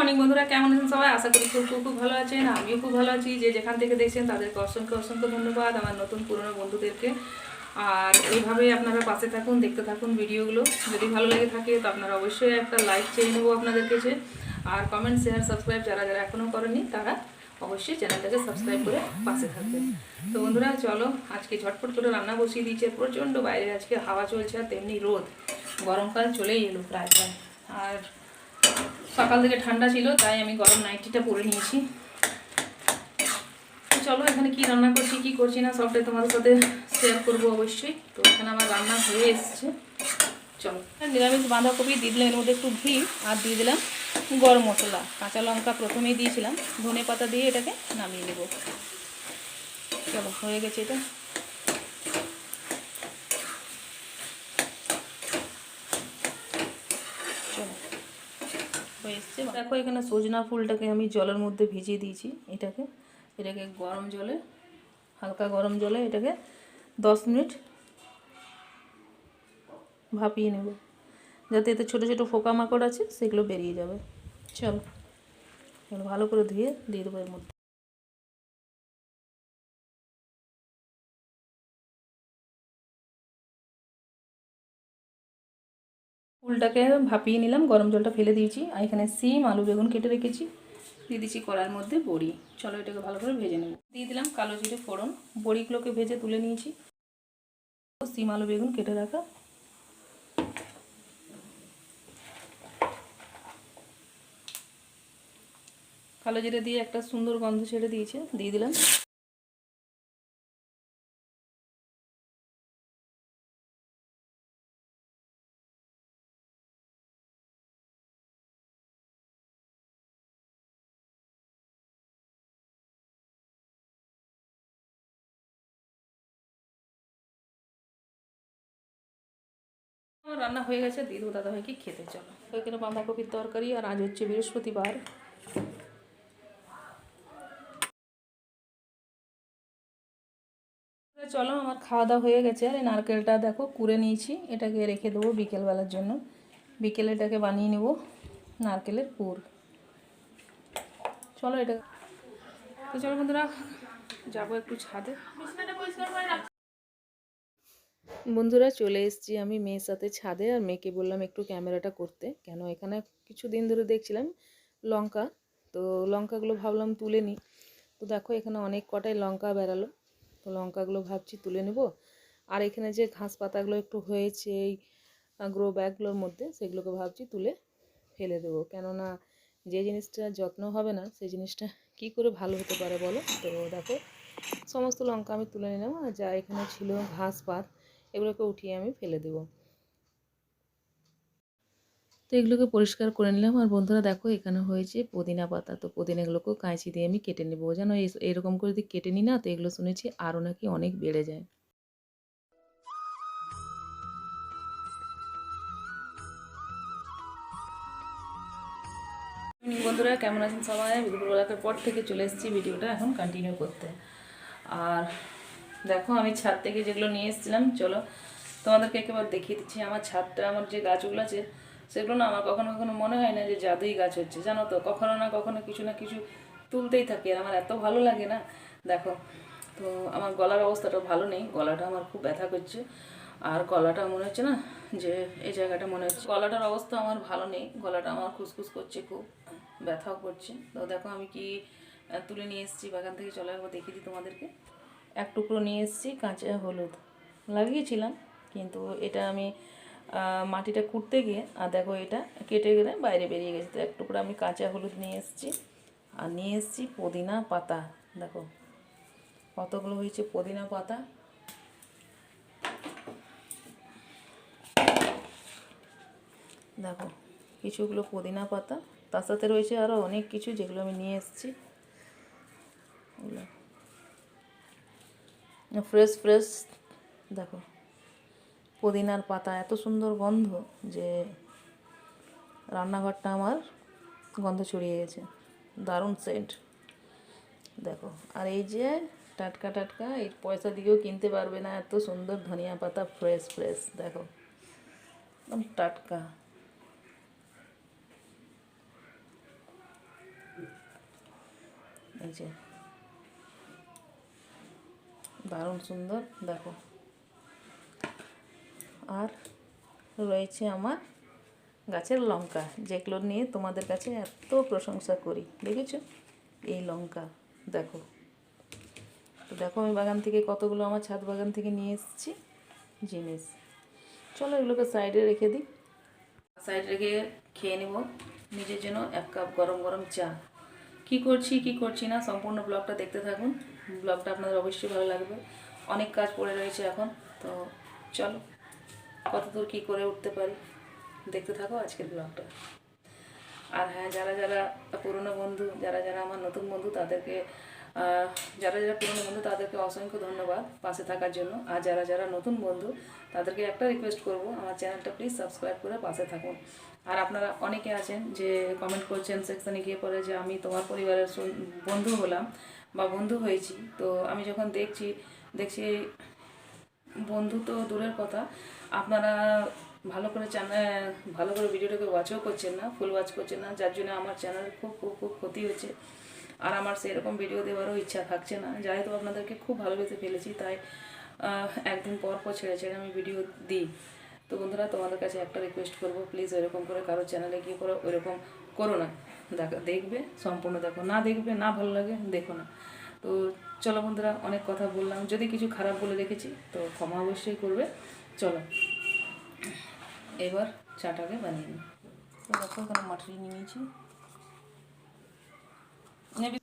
Morning বন্ধুরা। কেমন আছেন সবাই? আশা করি খুব খুব ভালো আছেন। আমিও খুব ভালো আছি। যে যেখান থেকে দেখছেন, তাদেরকে অসংখ্য অসংখ্য ধন্যবাদ, আমার নতুন পুরনো বন্ধুদেরকে। আর এইভাবেই আপনারা পাশে থাকুন, দেখতে থাকুন ভিডিওগুলো। যদি ভালো লেগে থাকে, তো আপনারা অবশ্যই একটা লাইক চেয়ে নেব আপনাদের কাছে। আর কমেন্ট শেয়ার সাবস্ক্রাইব যারা যারা এখনও করেনি তারা অবশ্যই চ্যানেলটাকে সাবস্ক্রাইব করে পাশে থাকবেন। তো বন্ধুরা, চলো, আজকে ঝটপট করে রান্না বসিয়ে দিয়েছে। প্রচণ্ড বাইরে আজকে হাওয়া চলছে, আর তেমনি রোদ। গরমকাল চলেই এলো প্রায় প্রায়। আর সকাল থেকে ঠান্ডা ছিল, তাই আমি গরম নাইটিটা পরে নিয়েছি। চলো, এখানে কি রান্না করছি, কি করছি না সবটাই তোমাদের সাথে শেয়ার করব অবশ্যই। তো এখানে আমার রান্না হয়ে এসছে। চলো নিরামিষ বাঁধাকপি দিয়ে দিলাম, এর মধ্যে একটু ঘি আর দিয়ে দিলাম গরম মশলা। কাঁচা লঙ্কা প্রথমেই দিয়েছিলাম, ধনে পাতা দিয়ে এটাকে নামিয়ে নেব। চলো, হয়ে গেছে এটা। চলো। হয়ে এসছে দেখো এখানে সজনা ফুলটাকে আমি জলের মধ্যে ভিজিয়ে দিয়েছি এটাকে। এটাকে গরম জলে হালকা গরম জলে এটাকে দশ মিনিট ভাপিয়ে নেব। যাতে এতে ছোটো ছোটো ফোকামাকড় আছে সেগুলো বেরিয়ে যাবে। চলো। ভালো করে ধুয়ে দিয়ে দেবো এর মধ্যে। ফুলটাকে ভাপিয়ে নিলাম, গরম জলটা ফেলে দিয়েছি, আর এখানে সিম, আলু বেগুন কেটে রেখেছি। দিয়ে দিচ্ছি কড়ার মধ্যে বড়ি। চলো এটাকে ভালো করে ভেজে নেব। দিয়ে দিলাম কালো জিরে ফোড়ন। বড়িগুলোকে ভেজে তুলে নিয়েছি। সিম, আলু বেগুন কেটে রাখা। কালো জিরে দিয়ে একটা সুন্দর গন্ধ ছেড়ে দিয়েছে। দিয়ে দিলাম রান্না হয়ে গেছে, দিয়ে দেবো দাদাভাইকে খেতে, চলো। এখানে বাঁধাকপির তরকারি, আর আজ হচ্ছে বৃহস্পতিবার। চলো, আমার খাওয়া দাওয়া হয়ে গেছে, আর এই নারকেলটা দেখো, কুড়ে নিয়েছি। এটাকে রেখে দেবো বিকেলবেলার জন্য। বিকেলে এটাকে বানিয়ে নেব, নারকেলের পুর। চলো, এটা তো চলো বন্ধুরা, যাব একটু ছাদে। বন্ধুরা চলে এসেছি আমি মেয়ের সাথে ছাদে আর মেয়েকে বললাম একটু ক্যামেরাটা করতে। কেন এখানে কিছু দিন ধরে দেখছিলাম লঙ্কা। তো লঙ্কাগুলো ভাবলাম তুলে নিই। তো দেখো এখানে অনেক কটাই লঙ্কা বেরালো। তো লঙ্কাগুলো ভাবছি তুলে নেব। আর এখানে যে ঘাস পাতাগুলো একটু হয়েছে, এই গ্রো ব্যাগগুলোর মধ্যে সেগুলোকে ভাবছি তুলে ফেলে দেবো। কেননা যে জিনিসটা যত্ন হবে না সেই জিনিসটা কি করে ভালো হতে পারে বলো? তো দেখো, সমস্ত লঙ্কা আমি তুলে নিলাম। আর যা এখানে ছিল ঘাস পাত এগুলোকে উঠিয়ে আমি ফেলে দেব। তো এগুলোকে পরিষ্কার করে নিলাম। আর বন্ধুরা দেখো, এখানে হয়েছে পুদিনা পাতা। তো পুদিনাগুলোকেও কাঁচি দিয়ে আমি কেটে নেব। যেন এরকম করে যদি কেটে নিই না, তো এগুলো শুনেছি আরও নাকি অনেক বেড়ে যায়। বন্ধুরা, কেমন আছেন সবাই? দুপুরবেলাকার পর থেকে চলে এসেছি। ভিডিওটা এখন কন্টিনিউ করতে। আর দেখো, আমি ছাদ থেকে যেগুলো নিয়ে এসেছিলাম, চলো তোমাদেরকে একেবারে দেখিয়ে দিচ্ছি। আমার ছাদটা, আমার যে গাছগুলো আছে, সেগুলো না আমার কখনো কখনো মনে হয় না যে জাদুই গাছ হচ্ছে, জানো তো? কখনো না কখনো কিছু না কিছু তুলতেই থাকে, আর আমার এত ভালো লাগে না। দেখো, তো আমার গলার অবস্থাটা ভালো নেই, গলাটা আমার খুব ব্যথা করছে, আর গলাটা মনে হচ্ছে না যে এই জায়গাটা মনে হচ্ছে। গলাটার অবস্থা আমার ভালো নেই, গলাটা আমার খুসখুস করছে খুব, ব্যথাও করছে। তো দেখো, আমি কি তুলে নিয়ে এসেছি, বাগান থেকে, চলে একবার দেখিয়ে দিই তোমাদেরকে। এক টুকরো নিয়ে এসেছি, কাঁচা হলুদ। লাগিয়েছিলাম, কিন্তু এটা আমি মাটিটা কুটতে গিয়ে, আর দেখো এটা কেটে গেলে বাইরে বেরিয়ে গেছে। তো এক টুকরো আমি কাঁচা হলুদ নিয়ে এসেছি, আর নিয়ে এসেছি পুদিনা পাতা। দেখো কতগুলো হয়েছে পুদিনা পাতা। দেখো কিছুগুলো পুদিনা পাতা। তার সাথে রয়েছে আরও অনেক কিছু যেগুলো আমি নিয়ে এসেছি। ফ্রেশ ফ্রেশ, দেখো, পুদিনার পাতা, এত সুন্দর গন্ধ যে রান্নাঘরটা আমার গন্ধ ছড়িয়ে গেছে। দারুণ সেন্ট দেখো, আর এই যে টাটকা টাটকা, এই পয়সা দিয়েও কিনতে পারবে না, এত সুন্দর ধনিয়া পাতা, ফ্রেশ ফ্রেশ, দেখো, একদম টাটকা। এই যে দারুণ সুন্দর, দেখো। আর রয়েছে আমার গাছের লঙ্কা। যেগুলো নিয়ে তোমাদের কাছে এত প্রশংসা করি, দেখেছ? এই লঙ্কা, দেখো। তো দেখো, আমি বাগান থেকে কতগুলো আমার ছাদ বাগান থেকে নিয়ে এসেছি, জিনিস। চলো এগুলোকে সাইডে রেখে দিই। সাইড রেখে খেয়ে নেব। নিজের জন্য এক কাপ গরম গরম চা। কি করছি কি করছি না, সম্পূর্ণ ব্লগটা দেখতে থাকুন। ব্লগটা আপনাদের অবশ্যই ভালো লাগবে। অনেক কাজ পড়ে রয়েছে এখন, তো চলো কতদূর কী করে উঠতে পারি। দেখতে থাকো আজকের ব্লগটা। আর হ্যাঁ যারা যারা পুরনো বন্ধু, যারা যারা আমার নতুন বন্ধু, তাদেরকে যারা যারা পুরনো বন্ধু, তাদেরকে অসংখ্য ধন্যবাদ পাশে থাকার জন্য। আর যারা যারা নতুন বন্ধু, তাদেরকে একটা রিকোয়েস্ট করব, আমার চ্যানেলটা প্লিজ সাবস্ক্রাইব করে পাশে থাকুন। আর আপনারা অনেকে আছেন যে কমেন্ট করছেন সেকশনে গিয়ে পরে যে আমি তোমার পরিবারের বন্ধু হলাম। বা বন্ধু হয়েছি। তো আমি যখন দেখছি দেখছি বন্ধু তো দূরের কথা। আপনারা ভালো করে চ্যানেল ভালো করে ভিডিওটাকে ওয়াচও করছেন না ফুল ওয়াচ করছেন না। যার জন্য আমার চ্যানেলের খুব খুব খুব ক্ষতি হচ্ছে। আর আমার সেরকম ভিডিও দেওয়ারও ইচ্ছা থাকছে না। যেহেতু আপনাদেরকে খুব ভালোবেসে ফেলেছি, তাই একদিন পর পর ছেড়ে ছেড়ে আমি ভিডিও দিই। তো বন্ধুরা, তোমাদের কাছে একটা রিকোয়েস্ট করব প্লিজ এরকম করে কারও চ্যানেলে গিয়ে করো, ওইরকম করো না। দেখা দেখবে সম্পূর্ণ দেখো। না দেখবে না ভালো লাগে দেখো না। তো চলো বন্ধুরা অনেক কথা বললাম। যদি কিছু খারাপ বলে রেখেছি তো ক্ষমা অবশ্যই করবে। চলো এবার চাটাকে বানিয়ে নিই। তো দেখো এখানে মাটরি নিয়েছি।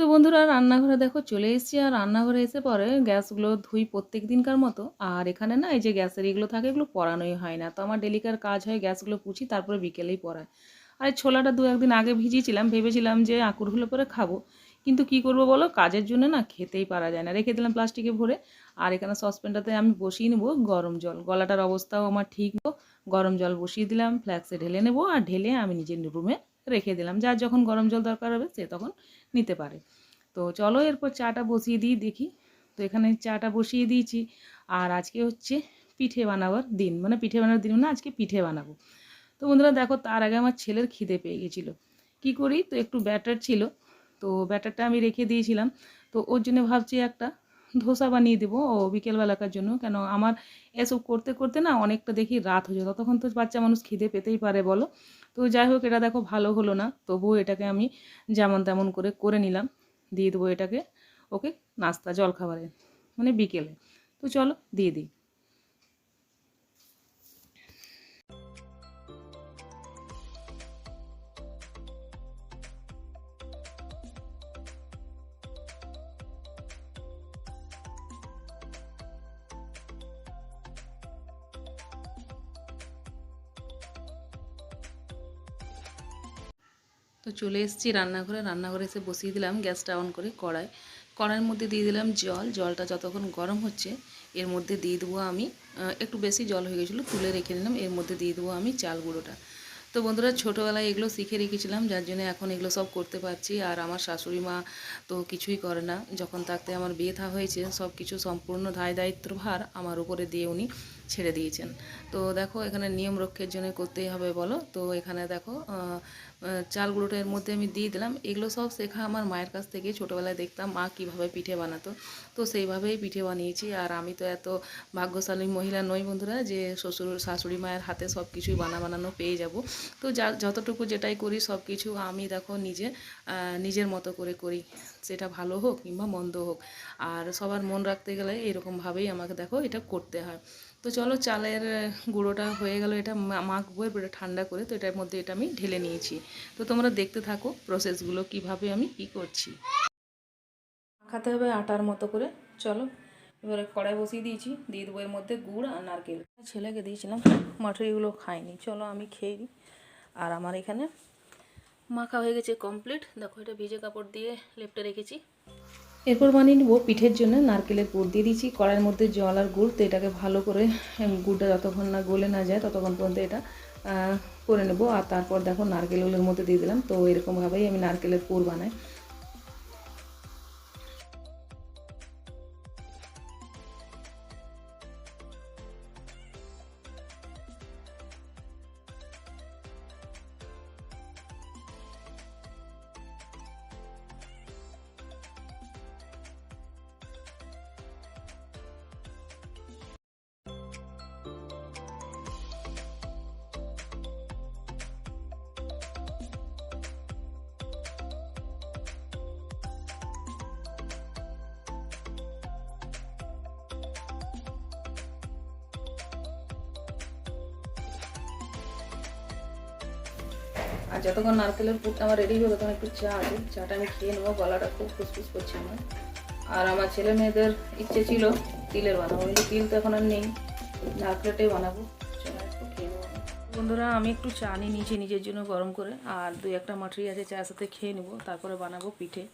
তো বন্ধুরা রান্নাঘরে দেখো চলে এসেছি। আর রান্নাঘরে এসে পরে গ্যাসগুলো ধুই প্রত্যেক দিনকার মতো। আর এখানে না এই যে গ্যাসের এগুলো থাকে এগুলো পরানোই হয় না। তো আমার ডেলিকার কাজ হয় গ্যাসগুলো পুছি তারপরে বিকেলেই পরায়। আর এই ছোলাটা দু একদিন আগে ভিজিয়েছিলাম, ভেবেছিলাম যে আঁকুরগুলো পরে খাব। কিন্তু কি করব বলো, কাজের জন্য না খেতেই পারা যায় না। রেখে দিলাম প্লাস্টিকে ভরে, আর এখানে সসপ্যানটাতে আমি বসিয়ে নেব গরম জল। গলাটার অবস্থাও আমার ঠিক গরম জল বসিয়ে দিলাম, ফ্ল্যাক্সে ঢেলে নেব, আর ঢেলে আমি নিজের রুমে রেখে দিলাম। যার যখন গরম জল দরকার হবে, সে তখন নিতে পারে। তো চলো এরপর চাটা বসিয়ে দিই, দেখি। তো এখানে চাটা বসিয়ে দিয়েছি, আর আজকে হচ্ছে পিঠে বানাবার দিন। মানে পিঠে বানাবার দিন না, আজকে পিঠে বানাবো। তো বন্ধুরা দেখো, তার আগে আমার ছেলের খিদে পেয়ে গেছিল। কি করি? তো একটু ব্যাটার ছিল, তো ব্যাটারটা আমি রেখে দিয়েছিলাম। তো ওর জন্য ভাবছি একটা ধোসা বানিয়ে দেবো ও বিকেলবেলাকার জন্য। কেন আমার এসব করতে করতে না অনেকটা দেখি রাত হয়ে যায়। ততক্ষণ তো বাচ্চা মানুষ খিদে পেতেই পারে, বলো। তো যাই হোক, এটা দেখো ভালো হলো না। তবুও এটাকে আমি যেমন তেমন করে করে নিলাম। দিয়ে দেবো এটাকে, ওকে নাস্তা, জলখাবারে মানে বিকেলে। তো চলো, দিয়ে দিই। তো চলে এসেছি রান্নাঘরে। রান্নাঘরে এসে বসিয়ে দিলাম গ্যাসটা অন করে কড়াই। কড়াইয়ের মধ্যে দিয়ে দিলাম জল। জলটা যতক্ষণ গরম হচ্ছে, এর মধ্যে দিয়ে দেবো আমি একটু বেশি জল হয়ে গেছিল, তুলে রেখে নিলাম এর মধ্যে দিয়ে দেবো আমি চাল গুঁড়োটা। তো বন্ধুরা, ছোটোবেলায় এগুলো শিখে রেখেছিলাম, যার জন্য এখন এগুলো সব করতে পারছি। আর আমার শাশুড়ি মা তো কিছুই করে না। যখন থাকতে আমার বিয়ে থা হয়েছে, সব কিছু সম্পূর্ণ দায় দায়িত্বর ভার আমার উপরে দিয়ে উনি ছেড়ে দিয়েছেন। তো দেখো, এখানে নিয়ম রক্ষের জন্য করতেই হবে বলো। তো এখানে দেখো চালগুলোটা এর মধ্যে আমি দিয়ে দিলাম। এগুলো সব শেখা আমার মায়ের কাছ থেকে। ছোটোবেলায় দেখতাম মা কীভাবে পিঠে বানাতো। তো সেইভাবেই পিঠে বানিয়েছি। আর আমি তো এত ভাগ্যশালী মহিলা নই বন্ধুরা যে শ্বশুর, শাশুড়ি মায়ের হাতে সব কিছুই বানা বানানো পেয়ে যাব। তো যা, যতটুকু যেটাই করি সব কিছু আমি দেখো নিজে নিজের মতো করে করি। সেটা ভালো হোক কিংবা মন্দ হোক, আর সবার মন রাখতে গেলে এরকমভাবেই আমাকে দেখো এটা করতে হয়। তো চলো চালের গুঁড়োটা হয়ে গেল, এটা মাখবো, এরপর এটা ঠান্ডা করে তো এটার মধ্যে এটা আমি ঢেলে নিয়েছি। তো তোমরা দেখতে থাকো প্রসেসগুলো কীভাবে আমি কি করছি। মাখাতে হবে আটার মতো করে, চলো। এবারে কড়াই বসিয়ে দিয়েছি, দিয়ে দেবো এর মধ্যে গুড় আর নারকেল। ছেলেকে দিয়েছিলাম মাটরিগুলো খাইনি, চলো আমি খেয়ে নিই। আর আমার এখানে মাখা হয়ে গেছে কমপ্লিট দেখো, এটা ভিজে কাপড় দিয়ে লেপটে রেখেছি। এরপর বানিয়ে নেব পিঠের জন্য নারকেলের পুর দিয়ে দিয়েছি। কড়াইয়ের মধ্যে জল আর গুড় তো এটাকে ভালো করে গুড়টা যতক্ষণ না গলে না যায় ততক্ষণ পর্যন্ত এটা করে নেব। আর তারপর দেখো নারকেলগুলোর মধ্যে দিয়ে দিলাম। তো এরকমভাবেই আমি নারকেলের পুর বানাই। আর যতক্ষণ নারকেলের পুরটা আমার রেডি হবে তখন একটু চা আছে। চাটা আমি খেয়ে নেব, গলাটা খুব ফুসফুস করছে আমার। আর আমার ছেলে মেয়েদের ইচ্ছে ছিল তিলের বানাবো, কিন্তু তিল তো এখন আর নেই। নারকেলটাই বানাবো। বন্ধুরা, আমি একটু চা নিয়ে নিয়েছি নিজের জন্য গরম করে। আর দুই একটা মাটরি আছে, চায়ের সাথে খেয়ে নেব, তারপরে বানাবো পিঠে।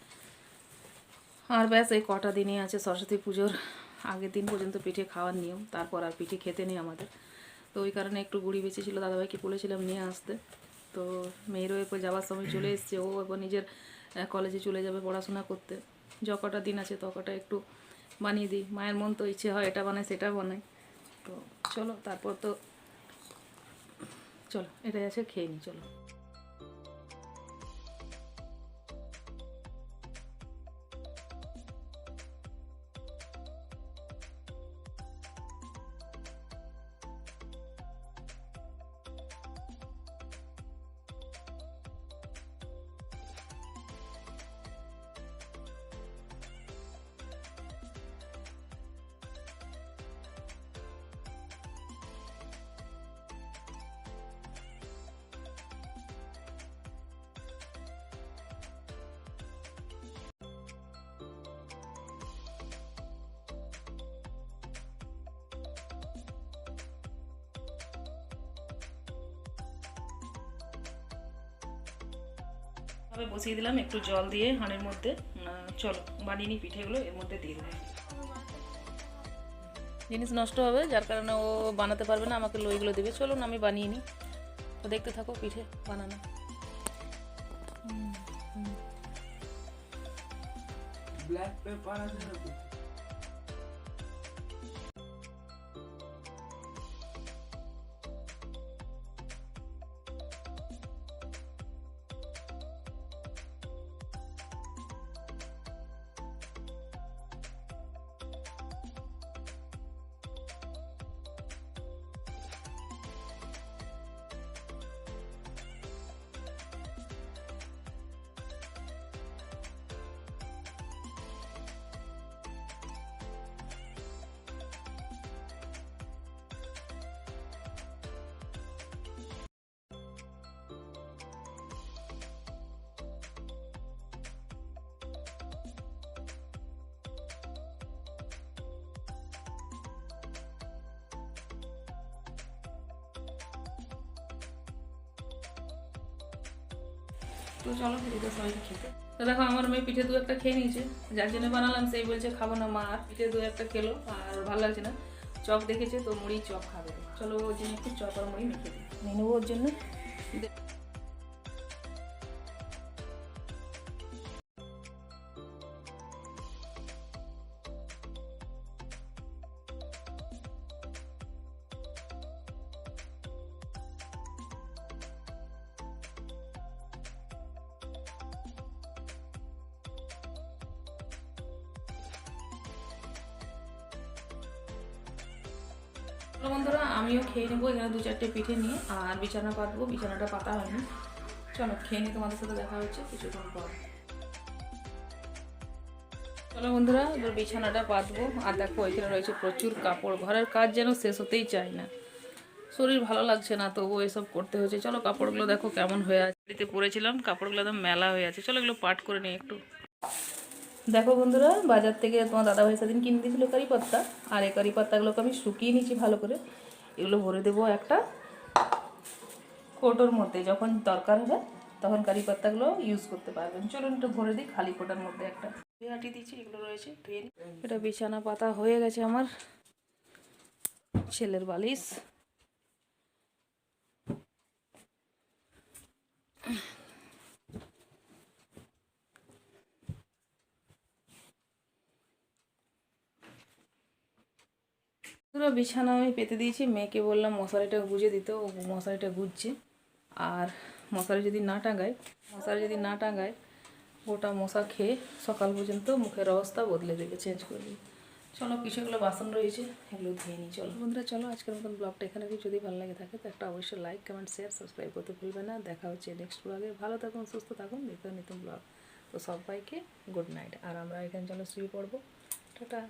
আর ব্যাস, এই কটা দিনই আছে সরস্বতী পুজোর। আগের দিন পর্যন্ত পিঠে খাওয়ার নিয়ম, তারপর আর পিঠে খেতে নেই আমাদের। তো ওই কারণে একটু গুড়ি বেঁচেছিল, দাদাভাইকে বলেছিলাম নিয়ে আসতে। তো মেয়েরও এরপর যাওয়ার সময় চলে এসছে ও এবার নিজের কলেজে চলে যাবে পড়াশোনা করতে। য কটা দিন আছে তকটা একটু বানিয়ে দিই মায়ের মন তো ইচ্ছে হয় এটা বানায় সেটা বানাই তো চলো তারপর তো চলো এটাই আছে খেয়ে নিই চলো। ভাবে বসিয়ে দিলাম একটু জল দিয়ে হানের মধ্যে। চলো, বানিয়ে নিই পিঠেগুলো, এর মধ্যে দিয়ে দেবো। জিনিস নষ্ট হবে, যার কারণে ও বানাতে পারবে না, আমাকে লইগুলো দেবে। চলুন আমি বানিয়ে নিই। তো দেখতে থাকো, পিঠে বানানো। ব্ল্যাক পেপার আছে তো চলো দিদি সবাই খেতে। তো দেখো, আমার মেয়ে পিঠে দু একটা খেয়ে নিয়েছে। যার জন্য বানালাম সেই বলছে, খাব না মা। আর পিঠে দু একটা খেলো, আর ভালো লাগছে না। চপ দেখেছে, তো মুড়ি চপ খাবে। চলো ওর জন্য একটু চপ আর মুড়ি মেখে দিই। নেব ওর জন্য? দু চারটে পিঠে নিয়ে আর বিছানা পাতবো। বিছানাটা পাতা হয়নি। চলো, খেয়ে নিয়ে তোমাদের সাথে দেখা হচ্ছে কিছুক্ষণ পর। চলো বন্ধুরা, এবার বিছানাটা পাতবো। আর দেখো, এখানে রয়েছে প্রচুর কাপড়। ঘরের কাজ যেন শেষ হতেই চায় না। শরীর ভালো লাগছে না, তবুও এসব করতে হয়েছে চলো, কাপড়গুলো দেখো কেমন হয়ে আছে। বাড়িতে পরেছিলাম, কাপড়গুলো একদম মেলা হয়ে আছে। চলো, এগুলো পাট করে নিই একটু। দেখো বন্ধুরা, বাজার থেকে তোমার দাদাভাই সেদিন কিনে দিয়েছিল কারি পাত্তা। আর এই কারি পাত্তাগুলোকে আমি শুকিয়ে নিয়েছি ভালো করে। এগুলো ভরে দেবো একটা কোটোর মধ্যে। যখন দরকার হবে তখন কারি পাত্তাগুলো ইউজ করতে পারবেন। চলুন একটু ভরে দিই খালি কোটার মধ্যে একটা। হাঁটি দিচ্ছি, এগুলো রয়েছে, ধুয়ে এটা বিছানা পাতা হয়ে গেছে আমার ছেলের বালিশ। পুরো বিছানা আমি পেতে দিয়েছি। মেয়েকে বললাম মশারিটা গুজে দিতে, ও মশারিটা গুজছে। আর মশারি যদি না টাঙায়, মশারি যদি না টাঙায় ওটা মশা খেয়ে সকাল পর্যন্ত মুখের অবস্থা বদলে দেবে চেঞ্জ করে দেবে। চলো কিছুগুলো বাসন রয়েছে, এগুলো ধুয়ে নিই, চলো। বন্ধুরা, চলো আজকের মতন ব্লগটা এখানে যদি ভালো লাগে থাকে তো একটা অবশ্যই লাইক কমেন্ট শেয়ার সাবস্ক্রাইব করতে ভুলবে না। দেখা হচ্ছে নেক্সট ব্লগে ভালো থাকুন, সুস্থ থাকুন। দেখতে নতুন ব্লগ তো সবাইকে গুড নাইট আর আমরা এখানে চলো শুয়ে পড়ব। টাটা।